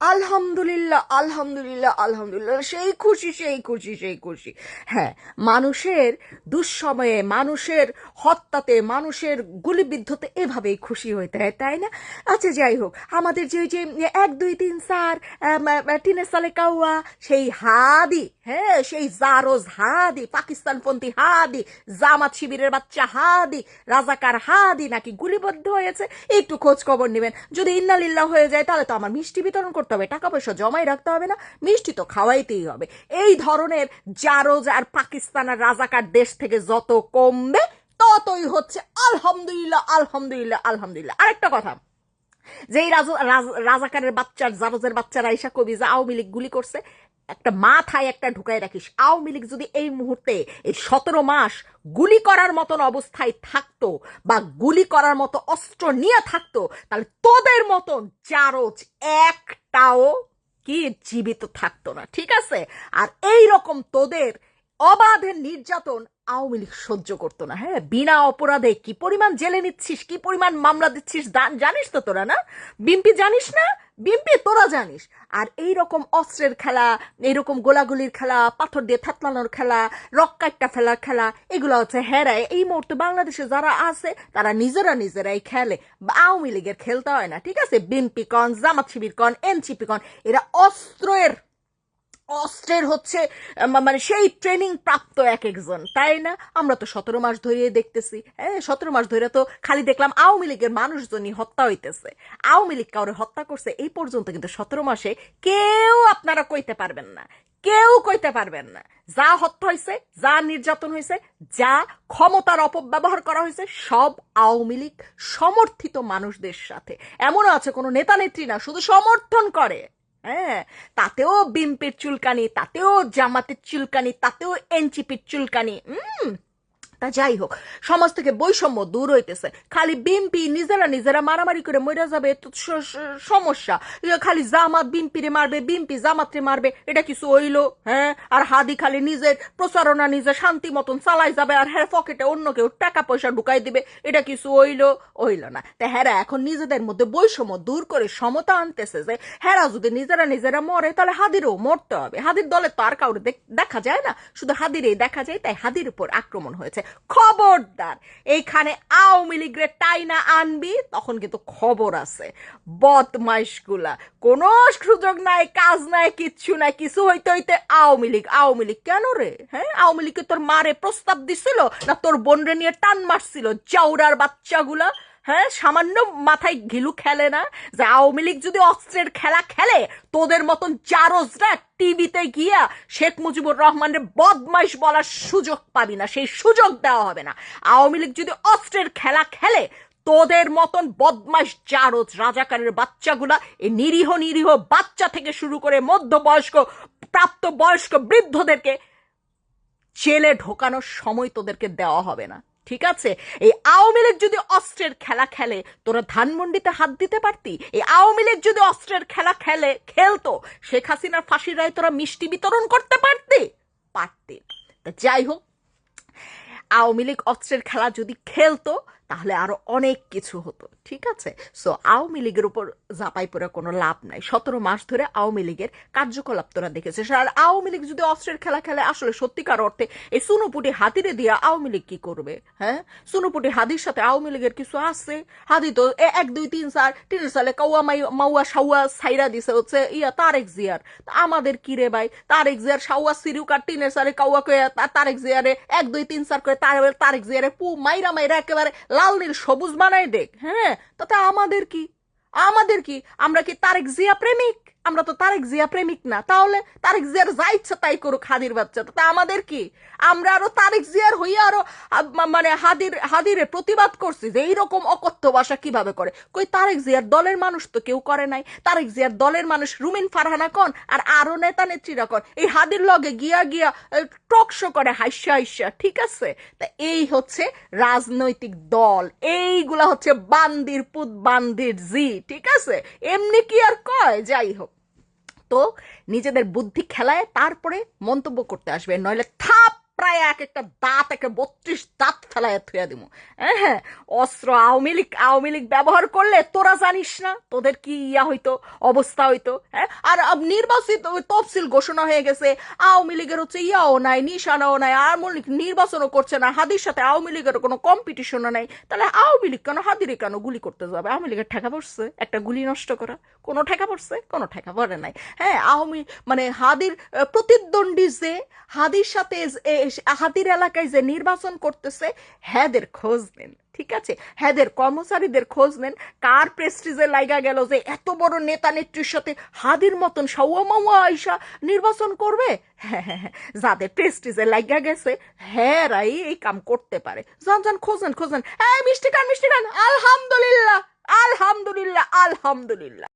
আলহামদুলিল্লাহ আলহামদুলিল্লাহ আলহামদুলিল্লাহ, সেই খুশি সেই খুশি সেই খুশি। হ্যাঁ মানুষের দুঃসময়ে, মানুষের হত্যাতে, মানুষের গুলিবিদ্ধতে এভাবেই খুশি হইতে হয় তাই না? আচ্ছা যাই হোক, আমাদের যে যে এক, দুই, তিন, চার টিনের সালে কাউয়া সেই হাদি হ্যাঁ সেই জারোজ হাদি, পাকিস্তানপন্থী হাদি, জামাত শিবিরের বাচ্চা হাদি, রাজাকার হাদি নাকি গুলিবদ্ধ হয়েছে, একটু খোঁজ খবর নেবেন। যদি ইন্নালিল্লাহ হয়ে যায়, তাহলে তো আমার মিষ্টি বিতরণ করতে হবে টাকা পয়সা জমাই রাখতে হবে না মিষ্টি তো খাওয়াইতেই হবে। এই ধরনের জারোজ আর পাকিস্তান আর রাজাকার দেশ থেকে যত কমবে, ততই হচ্ছে আলহামদুলিল্লাহ আলহামদুলিল্লাহ আলহামদুলিল্লাহ। আরেকটা কথা, যেই রাজাকারের বাচ্চার, জারজের বাচ্চারা আইসা কবি যে আওয়ামী লীগ গুলি করছে একটা মাথায় একটা ঢুকায় রাখিস। আওয়ামী লীগ যদি এই মুহূর্তে এই সতেরো মাস গুলি করার মতন অবস্থায় থাকতো বা গুলি করার মতো অস্ত্র নিয়ে থাকতো, তাহলে তোদের মতন চারজ একটাও কি জীবিত থাকতো না, ঠিক আছে? আর এই রকম তোদের অবাধের নির্যাতন আওয়ামী লীগ সহ্য করতো না হ্যাঁ? বিনা অপরাধে কি পরিমাণ জেলে নিচ্ছিস, কি পরিমাণ মামলা দিচ্ছিস জানিস তো তোরা, না? বিম্পি জানিস না? বিম্পি তোরা জানিস। আর এই রকম অস্ত্রের খেলা, এইরকম গোলাগুলির খেলা, পাথর দিয়ে থাতলানোর খেলা, রক কাটটা ফেলার খেলা, এগুলো হচ্ছে হেরায়। এই মুহূর্তে বাংলাদেশে যারা আছে, তারা নিজেরা নিজেরাই খেলে। আওয়ামী লীগের খেলতে হয় না, ঠিক আছে? বিম্পি কন, জামাত শিবির কন, এনসিপি কন, এরা অস্ত্রের অস্ত্রের হচ্ছে মানে সেই ট্রেনিং প্রাপ্ত এক একজন, তাই না? আমরা তো সতেরো মাস ধরে দেখতেছি হ্যাঁ সতেরো মাস ধরে তো খালি দেখলাম আওয়ামী লীগের মানুষজনই হত্যা হইতেছে। আওয়ামী লীগ কাউরে হত্যা করছে, এই পর্যন্ত কিন্তু সতেরো মাসে কেউ আপনারা কইতে পারবেন না, কেউ কইতে পারবেন না। যা হত্যা হয়েছে যা নির্যাতন হয়েছে যা ক্ষমতার অপব্যবহার করা হয়েছে সব আওয়ামী লীগ সমর্থিত মানুষদের সাথে। এমনও আছে কোনো নেতা নেত্রী না, শুধু সমর্থন করে। হ্যাঁ তাতেও বিম্পের চুলকানি তাতেও জামাতের চুলকানি তাতেও এনচিপির চুলকানি উম তা যাই হোক, সমাজ থেকে বৈষম্য দূর হইতেছে। খালি বিম্পি নিজেরা নিজেরা মারামারি করে মরে যাবে সমস্যা। খালি জামাত বিম্পিরে মারবে বিম্পি জামাতরে মারবে, এটা কিছু হইল হ্যাঁ? আর হাদি খালি নিজের প্রচারণা নিজে শান্তি মতন চালাই যাবে, আর হ্যাঁ পকেটে অন্য কেউ টাকা পয়সা ঢুকাই দিবে, এটা কিছু হইল, হইল না। তা হেরা এখন নিজেদের মধ্যে বৈষম্য দূর করে সমতা আনতেছে যে, হেরা যদি নিজেরা নিজেরা মরে, তাহলে হাদিরও মরতে হবে। হাদির দলে তো আর কাউরে দেখা যায় না। শুধু হাদিরেই দেখা যায়, তাই হাদির উপর আক্রমণ হয়েছে। খবরদার। এইখানে আওয়ামী লীগের টাইনা আনবি, তখন কিন্তু খবর আছে। বদমাইশগুলা। কোনো সুযোগ নাই, কাজ নাই, কিচ্ছু নাই, কিছু হইতে হইতে আওয়ামী লীগ আওয়ামী লীগ কেন রে? হ্যাঁ আওয়ামী লীগকে তোর মারে প্রস্তাব দিছিল না তোর বোনরে নিয়ে টান মারছিল? চাউরার বাচ্চাগুলা হ্যাঁ সামান্য মাথায় ঘিলু খেলে না? যে আওয়ামী লীগ যদি অস্ত্রের খেলা খেলে, তোদের মতন চারজরা টিভিতে গিয়া শেখ মুজিবুর রহমানের বদমাইশ বলার সুযোগ পাবি না, সেই সুযোগ দেওয়া হবে না। আওয়ামী লীগ যদি অস্ত্রের খেলা খেলে, তোদের মতন বদমাইশ জারজ রাজাকারের বাচ্চাগুলা, এই নিরীহ নিরীহ বাচ্চা থেকে শুরু করে মধ্যবয়স্ক প্রাপ্ত বয়স্ক বৃদ্ধদেরকে জেলে ঢোকানোর সময় তোদেরকে দেওয়া হবে না। ঠিক আছে? এই আওয়ামী লীগ যদি অস্ত্রের খেলা খেলে, তোরা ধানমন্ডিতে হাত দিতে পারতি? এই আওয়ামী লীগ যদি অস্ত্রের খেলা খেলে, খেলতো, শেখ হাসিনার ফাঁসির রায় তোরা মিষ্টি বিতরণ করতে পারতি? পারতি। তা যাই হোক, আওয়ামী লীগ অস্ত্রের খেলা যদি খেলতো তাহলে আরও অনেক কিছু হতো, ঠিক আছে? সো আওয়ামী লীগের উপর জাপাই পড়ে কোনো লাভ নাই। সতেরো মাস ধরে আওয়ামী লীগের কার্যকলাপ তোরা দেখেছে আর আওয়ামী লীগ যদি অস্ত্রের খেলা খেলে, আসলে সত্যিকার অর্থে এই সুনুপুটি হাতিরে দিয়ে আওয়ামী লীগ কি করবে হ্যাঁ? সুনুপুটি হাদির সাথে আওয়ামী লীগের কিছু আছে? হাদি তো এক, দুই, তিন, চার, তিন সালে কাউয়া মাই, মাউয়া সাউয়া সাইরা দিছে হচ্ছে ইয়া তারেক জিয়ার। আমাদের কি রে ভাই? তারেক জিয়ার সাউয়া সিরুক আর টিনের সালে কয়ে তা- তারেক জিয়ারে এক, দুই, তিন, চার করে তার তারেক জিয়ারে পু মাইরা মাইরা একেবারে লাল নীল সবুজ বানাই দেখ হ্যাঁ? তাতে আমাদের কি? আমাদের কি? আমরা কি তারেক জিয়া প্রেমিক? আমরা তো তারেক জিয়া প্রেমিক না, তাহলে তারেক জিয়ার যা ইচ্ছা তাই করুক হাদির বাচ্চা, তা আমাদের কি? আমরা আরও তারেক জিয়ার হইয়া আরও মানে হাদির, হাদিরে প্রতিবাদ করছি যে এইরকম অকথ্য ভাষা কীভাবে করে? কই তারেক জিয়ার দলের মানুষ তো কেউ করে নাই। তারেক জিয়ার দলের মানুষ রুমিন ফারহানা কন? আর আরও নেতা নেত্রীরা কন? এই হাদির লগে গিয়া গিয়া টক শো করে হাইসা হাইসা, ঠিক আছে? তা এই হচ্ছে রাজনৈতিক দল, এইগুলা হচ্ছে বান্দির পুত, বান্দির জি, ঠিক আছে? এমনি কি আর কয়? যাই হোক। নিজেদের বুদ্ধি খেলায় তারপরে মন্তব্য করতে আসবে। নইলে থাপ ফাড়ায় এক একটা দাঁত একটা বত্রিশ দাঁত ফেলায় থুয়া দিব। হ্যাঁ অস্ত্র আওয়ামী লীগ আওয়ামী লীগ ব্যবহার করলে তোরা জানিস না, তোদের কি ইয়া হইতো, অবস্থা হইতো হ্যাঁ? আর নির্বাচিত তফসিল ঘোষণা হয়ে গেছে, আওয়ামী লীগের হচ্ছে ইয়াও নাই, নিশানাও নাই আওয়ামী লীগ নির্বাচনও করছে না, হাদির সাথে আওয়ামী লীগের কোনো কম্পিটিশনও নাই, তাহলে আওয়ামী লীগ কেন হাদিরে কেন গুলি করতে যাবে? আওয়ামী লীগের ঠেকা পড়ছে, একটা গুলি নষ্ট করা, কোনো ঠেকা পড়ছে, কোনো ঠেকা পড়ে নাই হ্যাঁ? আওয়ামী মানে হাদির প্রতিদ্বন্দ্বী যে, হাদির সাথে হাদির এলাকায় যে নির্বাচন করতেছে, হ্যাদের খোঁজ নেন, ঠিক আছে? হ্যাদের কর্মচারীদের খোঁজ নেন। কার প্রেস্টিজে লাইগা গেল যে এত বড় নেতা নেত্রীর সাথে হাদির মতন সাউয়া আইসা নির্বাচন করবে? হ্যাঁ হ্যাঁ হ্যাঁ যাদের প্রেস্টিজে লাইগা গেছে, হ্যাঁরাই এই কাম করতে পারে। যান যান খোঁজেন খোঁজেন এই মিষ্টি খান মিষ্টি খান। আলহামদুলিল্লাহ আলহামদুলিল্লাহ আলহামদুলিল্লাহ।